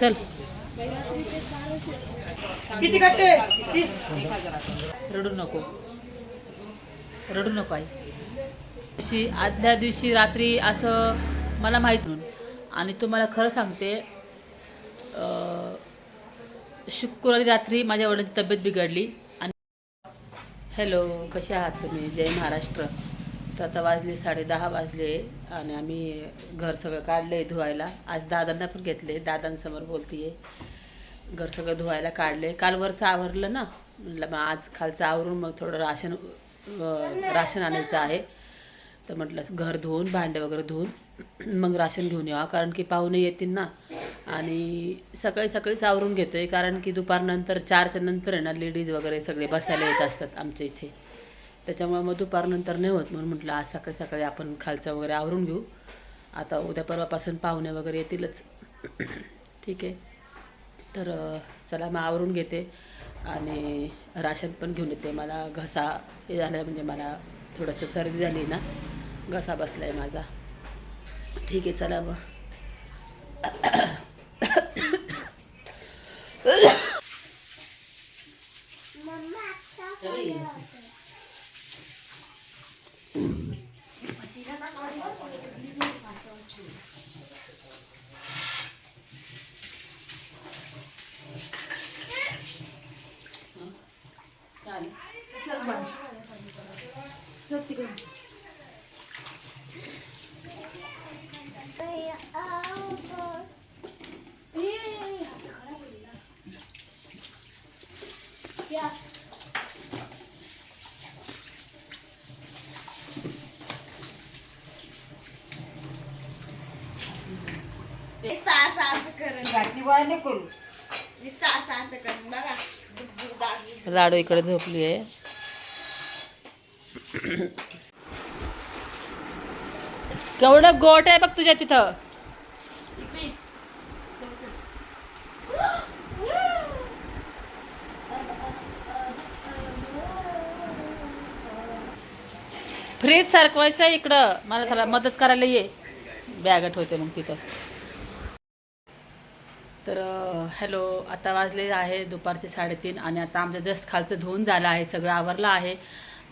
चल. किती कट्टे? रडू नको. रडू नको आई. अशी आदल्या दिवशी रात्री असं मला माहीत म्हणून आणि तुम्हाला खरं सांगते शुक्रवारी रात्री माझ्या वडिलांची तब्येत बिघडली आणि हॅलो कसे आहात तुम्ही? जय महाराष्ट्र. तर आता वाजले साडे दहा वाजले आणि आम्ही घर सगळं काढले धुवायला. आज दादांना पण घेतले दादांसमोर बोलतीये घर सगळं धुवायला काढले काल वरचं आवरलं ना? म्हटलं मग आज खालचं आवरून मग थोडं राशन राशन आणायचं आहे. तर म्हटलं घर धुवून भांडे वगैरे धुवून मग राशन घेऊन यावं. कारण की पाहुणे येतील ना? आणि सकाळी सकाळीच आवरून घेतो आहे कारण की दुपारनंतर चारच्या नंतर आहे ना लेडीज वगैरे सगळे बसायला येत असतात आमच्या इथे. त्याच्यामुळे मग दुपारनंतर नाही होत. म्हणून म्हटलं आज सकाळी सकाळी आपण खालचं वगैरे आवरून घेऊ. आता उद्या परवापासून पाहुणे वगैरे येतीलच. ठीक आहे. तर चला मग आवरून घेते. आणि राशन पण घेऊन येते. मला घसा हे झालं म्हणजे मला थोडंसं सर्दी झाली ना घसा बसला आहे माझा. ठीक आहे चला मग नुसतं असं असं करून घातली गोळा नाही करू नुसतं असं असं करून बघा बुक दाबली. लाडू इकडे झोपली आहे. केवढं गोट आहे बघ तुझ्या तिथं. फ्रीज सारखवायचं आहे इकडं. मला त्याला मदत करायला ये. बॅग ठेवते मग तिथं. तर हॅलो आता वाजले आहे दुपारचे साडेतीन आणि आता आमचं जस्ट खालचं धुवून झालं आहे. सगळं आवरलं आहे.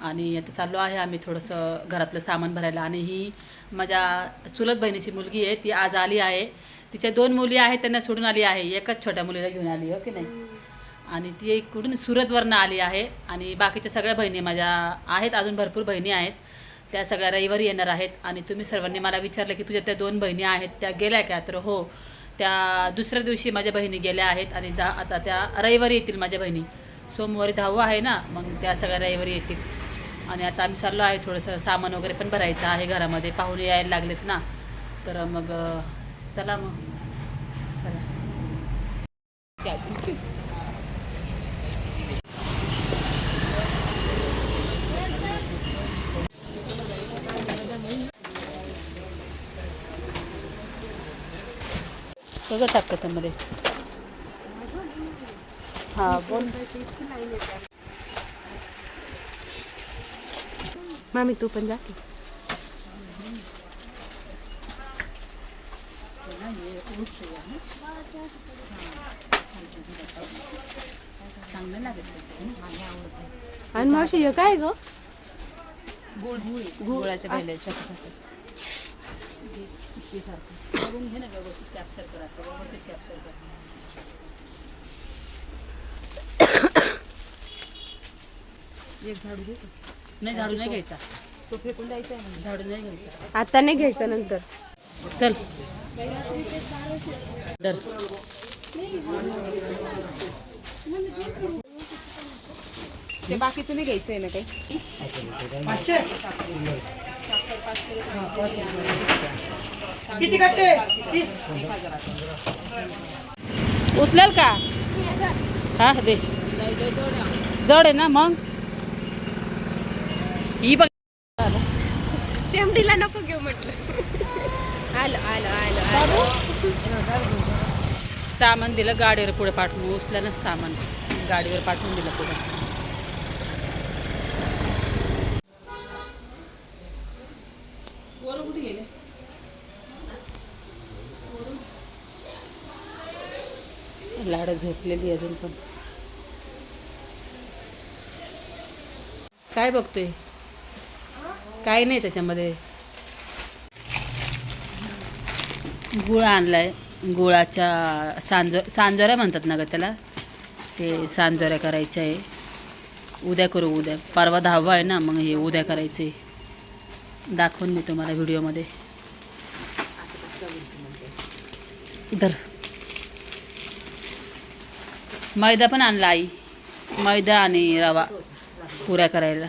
आणि आता चाललो आहे आम्ही थोडंसं घरातलं सामान भरायला. आणि ही माझ्या चुलत बहिणीची मुलगी आहे ती आज आली आहे. तिच्या दोन मुली आहेत त्यांना सोडून आली आहे. एकच छोट्या मुलीला घेऊन आली हो की नाही? आणि ती एक कुठून सुरतवरनं आली आहे. आणि बाकीच्या सगळ्या बहिणी माझ्या आहेत अजून भरपूर बहिणी आहेत. त्या सगळ्या रविवारी येणार आहेत. आणि तुम्ही सर्वांनी मला विचारलं की तुझ्या त्या दोन बहिणी आहेत त्या गेल्या का? तर हो त्या दुसऱ्या दिवशी माझ्या बहिणी गेल्या आहेत. आणि दहा आता त्या रविवारी येतील माझ्या बहिणी. सोमवारी दहावं आहे ना मग त्या सगळ्या रविवारी येतील. आणि आता आम्ही चाललो आहे थोडंसं सामान वगैरे पण भरायचं आहे घरामध्ये. पाहुणे यायला लागलेत ना. तर मग चला मग. चला. सगळं टाकमध्ये. हां बोल. मामी तू पण जा की. चांगलं लागेल आणि मावशी हे काय ग गुळ गुळाच्या भेंड्या छोट्या छोट्या करून घे ना व्यवस्थित कॅप्चर कर असं व्यवस्थित कॅप्चर कर एक झाडू दे नाही झाडू नाही घ्यायचा. तो फेकून द्यायचा आहे झाडू नाही घ्यायचा. आता नाही घ्यायचं नंतर. चल. डर ते बाकीचं नाही घ्यायचं आहे ना काही? पाचशे? किती कट्टे तीस. उचलेल का? हा दे. जड आहे ना मग? ही बघ. सेमडीला नको घेऊ म्हटलं. आलं आलं आलं आलं. सामान दिलं गाडीवर पुढे पाठवून उचल्यानंच सामान. गाडीवर पाठवून दिलं पुढे. लाडं झोपलेली अजून पण. काय बघतोय? काय नाही त्याच्यामध्ये. गुळ आणलाय. गुळाच्या सांज सांजोऱ्या म्हणतात ना ग त्याला? ते सांजोऱ्या करायच्या आहे. उद्या करू उद्या. परवा दहावा आहे ना मग हे उद्या करायचे. दाखवून मी तुम्हाला व्हिडिओमध्ये. धर मैदा पण आणला आई. मैदा आणि रवा पुऱ्या करायला.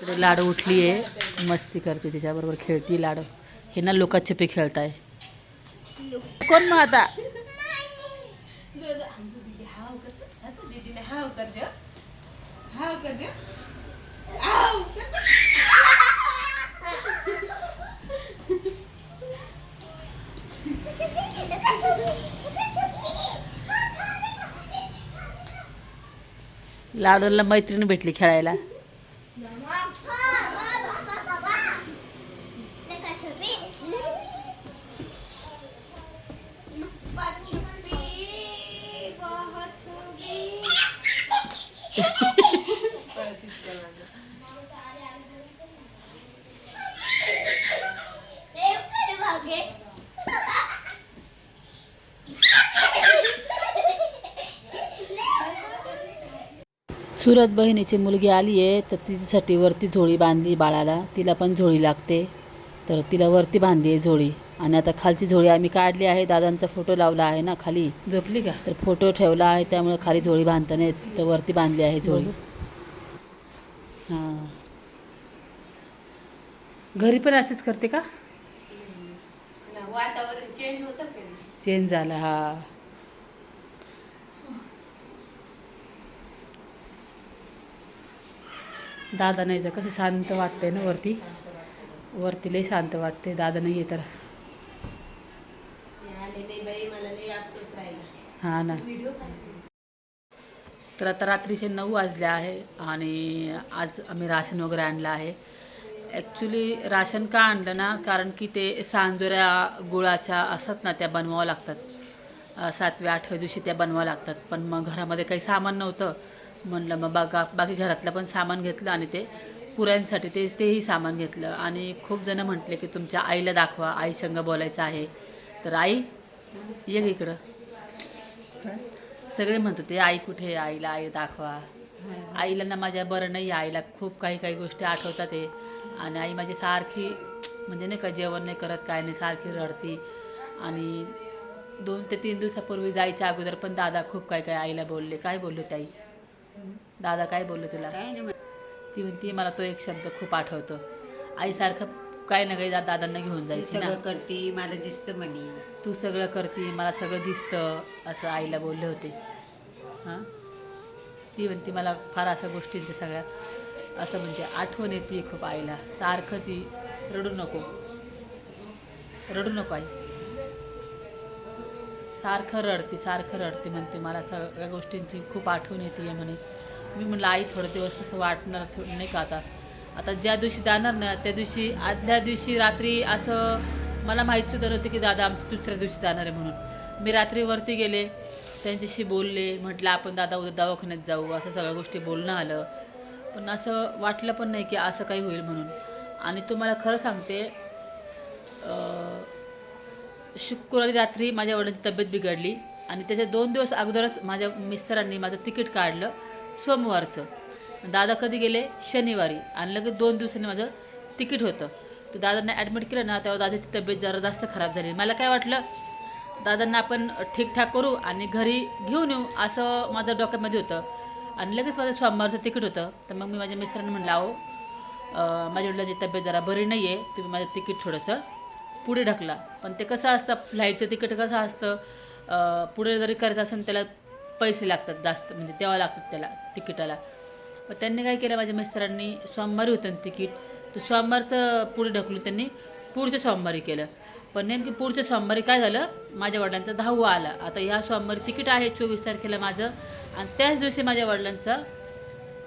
इकडे लाडू उठली आहे मस्ती करते तिच्याबरोबर खेळती लाडू. हे ना लोकांचे खेळताय. कोण मग आता? लाडूला मैत्रीण भेटली खेळायला. सुरत बहिणीची मुलगी आली आहे तर तिच्यासाठी वरती झोळी बांधली बाळाला. तिला पण झोळी लागते. तर तिला वरती बांधली आहे झोळी. आणि आता खालची झोळी आम्ही काढली आहे. दादांचा फोटो लावला आहे ना खाली. झोपली का? तर फोटो ठेवला आहे. त्यामुळे खाली झोळी बांधता नाही येत. तर वरती बांधली आहे झोळी. हां. घरी पण असेच करते का? वातावरण चेंज होतं? चेंज झाला हा. दादा नाही तर कसं शांत वाटतंय ना वरती? वरती लई शांत वाटते दादा नाही तर हा ना. तर आता रात्रीचे नऊ वाजले आहे आणि आज आम्ही राशन वगैरे आणलं आहे. ॲक्च्युली राशन का आणलं ना? कारण की ते सांजोऱ्या गुळाच्या असतात ना त्या बनवावं लागतात. सातव्या आठव्या दिवशी त्या बनवावं लागतात. पण मग घरामध्ये काही सामान नव्हतं. म्हणलं मग बागा बाकी घरातलं पण सामान घेतलं आणि ते पुऱ्यांसाठी ते तेही सामान घेतलं. आणि खूप जणं म्हटले की तुमच्या आईला दाखवा आई संग बोलायचं आहे. तर आई ये इकडं. सगळे म्हणत होते आई कुठे आहे? आईला आई दाखवा. आईला ना माझ्या बरं नाही आईला खूप काही काही गोष्टी आठवतात आहे आणि आई माझी सारखी म्हणजे नाही का जेवण नाही करत काय नाही सारखी रडती. आणि दोन ते तीन दिवसापूर्वी जायच्या अगोदर पण दादा खूप काय काय आईला बोलले. काय बोलले ताई आई? दादा काय बोललो तुला? ती म्हणती मला तो एक शब्द खूप आठवतो. आईसारखं काय ना काही दादांना घेऊन जायची ना. सगळं करते मला दिसतं म्हणे. तू सगळं करते मला सगळं दिसतं असं आईला बोलले होते. हां? ती म्हणते मला फार अशा गोष्टींच्या सगळ्या असं म्हणजे आठवण येते खूप आईला. सारखं ती रडू नको. रडू नको आई. सारखं रडते सारखं रडते म्हणते मला सगळ्या गोष्टींची खूप आठवण येते म्हणे. मी म्हटलं आई थोडं दिवस तसं वाटणार थोडं नाही का आता? आता ज्या दिवशी जाणार ना त्या दिवशी आदल्या दिवशी रात्री असं मला माहीत सुद्धा नव्हतं की दादा आमच्या दुसऱ्या दिवशी जाणार आहे म्हणून. मी रात्री वरती गेले त्यांच्याशी बोलले म्हटलं आपण दादा उद्या दवाखान्यात जाऊ असं सगळ्या गोष्टी बोलणं आलं. पण असं वाटलं पण नाही की असं काही होईल म्हणून. आणि तुम्हाला खरं सांगते शुक्रवारी रात्री माझ्या वडिलांची तब्येत बिघडली आणि त्याच्या दोन दिवस अगोदरच माझ्या मिस्टरांनी माझं तिकीट काढलं. सोमवारचं. दादा कधी गेले? शनिवारी. आणि लगेच दोन दिवसांनी माझं तिकीट होतं. तर दादांना ॲडमिट केलं ना तेव्हा दादाची तब्येत जरा जास्त खराब झाली. मला काय वाटलं दादांना आपण ठीकठाक करू आणि घरी घेऊन येऊ असं माझं डॉक्युमेंटमध्ये होतं. आणि लगेच माझं सोमवारचं तिकीट होतं. तर मग मी माझ्या मिस्टरांना म्हणलं अहो माझ्या वडिलांची तब्येत जरा बरी नाही आहे तुम्ही माझं तिकीट थोडंसं पुढे ढकला. पण ते कसं असतं फ्लाईटचं तिकीट कसं असतं पुढे जरी करायचं असेल त्याला पैसे लागतात जास्त म्हणजे द्यावं लागतात त्याला तिकिटाला. मग त्यांनी काय केलं माझ्या मिस्टरांनी सोमवारी होतं तिकीट तर सोमवारचं पुढे ढकलून त्यांनी पुढच्या सोमवारी केलं. पण नेमकी पुढच्या सोमवारी काय झालं माझ्या वडिलांचा दहावा आला. आता ह्या सोमवारी तिकीट आहे चोवीस तारखेला माझं आणि त्याच दिवशी माझ्या वडिलांचा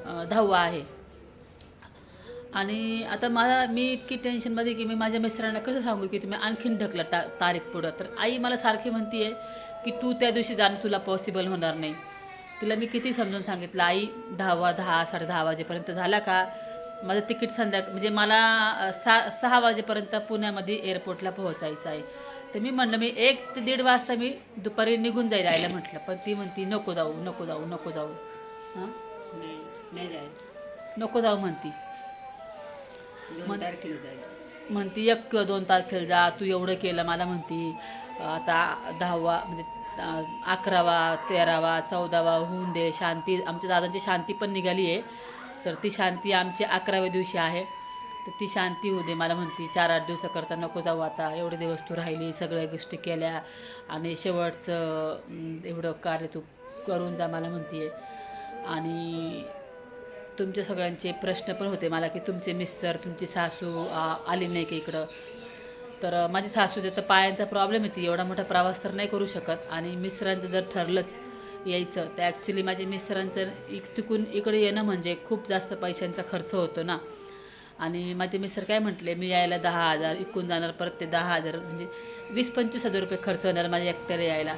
अं, दहावा आहे. आणि आता मला मी इतकी टेन्शनमध्ये की मी माझ्या मिस्टरांना कसं सांगू की तुम्ही आणखीन ढकला ता तारीख पुढं? तर आई मला सारखी म्हणती आहे की तू त्या दिवशी जाणं तुला पॉसिबल होणार नाही. तिला मी किती समजून सांगितलं आई दहावा दहा साडे दहा वाजेपर्यंत झाला का? माझं तिकीट संध्या म्हणजे मला सा सहा वाजेपर्यंत पुण्यामध्ये एअरपोर्टला पोहोचायचं आहे. तर मी म्हणलं मी एक ते दीड वाजता मी दुपारी निघून जाईल आईला म्हटलं. पण ती म्हणती नको जाऊ नको जाऊ नको जाऊ. हां? नाही नाही जायचं. नको जाऊ म्हणती. दोन मग- तारखेला जायचं. म्हणती एक किंवा दोन तारखेला जा तू एवढं केलं मला म्हणती आता दहावा म्हणजे अं, अकरावा तेरावा चौदावा होऊन दे शांती आमच्या दादांची शांती पण निघाली आहे. तर ती शांती आमची अकराव्या दिवशी आहे. तर ती शांती होऊ दे मला म्हणती चार आठ दिवसाकरता नको जाऊ आता एवढे दिवस तू राहिली सगळ्या गोष्टी केल्या आणि शेवटचं अं, एवढं कार्य तू करून जा मला म्हणती आणि तुमच्या सगळ्यांचे प्रश्न पण होते मला की तुमचे मिस्टर तुमची सासू आली नाही का इकडं? तर अ, माझी सासूचे तर पायांचा प्रॉब्लेम येते एवढा मोठा प्रवास तर नाही करू शकत. आणि मिस्टरांचं जर ठरलंच यायचं तर ॲक्च्युली माझ्या मिस्टरांचं इक तिकून इकडे येणं म्हणजे खूप जास्त पैशांचा खर्च होतो ना. आणि माझे मिस्टर काय म्हटले मी यायला दहा हजार इकून जाणार परत ते दहा हजार म्हणजे वीस पंचवीस हजार रुपये खर्च होणार माझ्या एकट्याला यायला.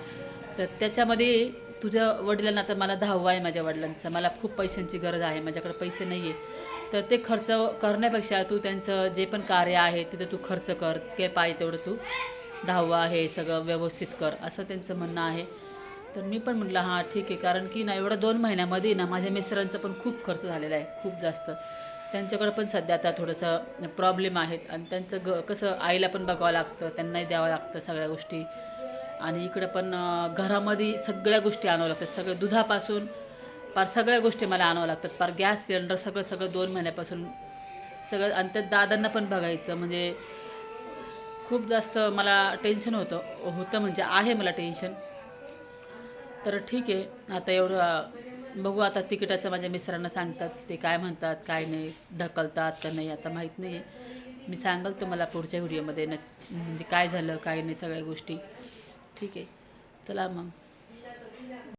तर त्याच्यामध्ये तुझ्या वडिलांना आता मला दहावा आहे माझ्या वडिलांचा. मला खूप पैशांची गरज आहे माझ्याकडे पैसे नाही आहे तर ते खर्च करण्यापेक्षा तू त्यांचं जे पण कार्य आहे तिथं तू खर्च कर काय पाहिजे तेवढं तू दहावा आहे सगळं व्यवस्थित कर असं त्यांचं म्हणणं आहे. तर मी पण म्हटलं हां ठीक आहे. कारण की ना एवढं दोन महिन्यामध्ये ना माझ्या मिस्टरांचा पण खूप खर्च झालेला आहे खूप जास्त. त्यांच्याकडे पण सध्या आता थोडंसं प्रॉब्लेम आहेत आणि त्यांचं ग कसं आईला पण बघावं लागतं त्यांनाही द्यावं लागतं सगळ्या गोष्टी. आणि इकडं पण घरामध्ये सगळ्या गोष्टी आणावं लागतात. सगळं दुधापासून पार सगळ्या गोष्टी मला आणावं लागतात. पार गॅस सिलेंडर सगळं सगळं दोन महिन्यापासून सगळं आणि त्यात दादांना पण बघायचं. म्हणजे खूप जास्त मला टेन्शन होतं होतं म्हणजे आहे मला टेन्शन. तर ठीक आहे आता एवढं बघू आता तिकिटाचं माझ्या मिस्टरांना सांगतात. ते काय म्हणतात काय नाही ढकलतात का नाही आता माहीत नाही. आहे मी सांगाल तुम्हाला पुढच्या व्हिडिओमध्ये न म्हणजे काय झालं काय नाही सगळ्या गोष्टी. ठीक आहे. चला मग.